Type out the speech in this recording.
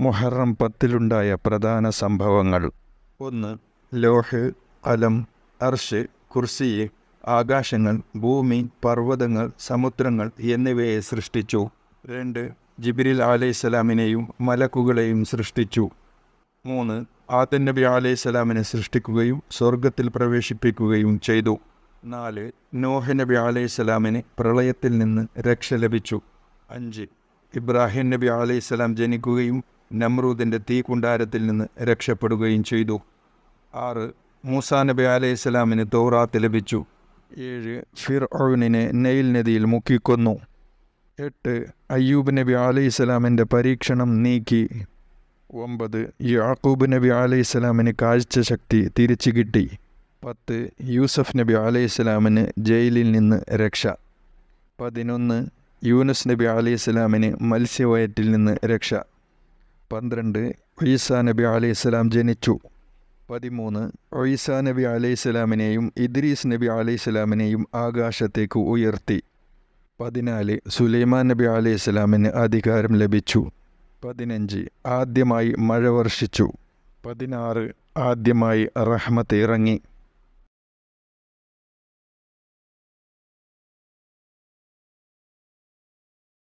മുഹറം പത്തിലുണ്ടായ പ്രധാന സംഭവങ്ങൾ. ഒന്ന് ലോഹ് അലം അർഷ് കുർസി ആകാശങ്ങൾ ഭൂമി പർവതങ്ങൾ സമുദ്രങ്ങൾ എന്നിവയെ സൃഷ്ടിച്ചു. രണ്ട് ജിബിരിൽ അലൈഹിസ്സലാമിനെയും മലക്കുകളെയും സൃഷ്ടിച്ചു. മൂന്ന് ആദൻ നബി അലൈഹിസ്സലാമിനെ സൃഷ്ടിക്കുകയും സ്വർഗത്തിൽ പ്രവേശിപ്പിക്കുകയും ചെയ്തു. നാല് നോഹ നബി അലൈഹിസ്സലാമിന് പ്രളയത്തിൽ നിന്ന് രക്ഷ ലഭിച്ചു. അഞ്ച് ഇബ്രാഹിം നബി അലൈഹിസ്സലാം ജനിക്കുകയും നമ്രൂദിന്റെ തീകുണ്ടാരത്തിൽ നിന്ന് രക്ഷപ്പെടുകയും ചെയ്തു. ആറ് മൂസാ നബി അലൈഹിസ്സലാമിന് തോറാത്ത് ലഭിച്ചു. ഏഴ് ഫിർ ഫിർഔനിനെ നെയിൽ നദിയിൽ മുക്കിക്കൊന്നു. എട്ട് അയ്യൂബ് നബി അലൈഹിസ്സലാമിന്റെ പരീക്ഷണം നീക്കി. ഒമ്പത് യാക്കൂബ് നബി അലൈഹിസ്ലാമിന് കാഴ്ച ശക്തി തിരിച്ചു കിട്ടി. പത്ത് യൂസഫ് നബി അലൈഹിസ്സലാമിന് ജയിലിൽ നിന്ന് രക്ഷ. പതിനൊന്ന് യൂനസ് നബി അലൈഹിസ്സലാമിന് മത്സ്യവയറ്റിൽ നിന്ന് രക്ഷ. പന്ത്രണ്ട് ഈസാ നബി അലൈഹിസ്സലാം ജനിച്ചു. പതിമൂന്ന് ഒയ്സാ നബി അലൈഹിസ്സലാമിനെയും ഇദ്രീസ് നബി അലൈഹിസ്സലാമിനെയും ആകാശത്തേക്ക് ഉയർത്തി. പതിനാല് സുലൈമാൻ നബി അലൈഹിസ്സലാമിന് അധികാരം ലഭിച്ചു. പതിനഞ്ച് ആദ്യമായി മഴ വർഷിച്ചു. പതിനാറ് ആദ്യമായി റഹ്മത്ത് ഇറങ്ങി.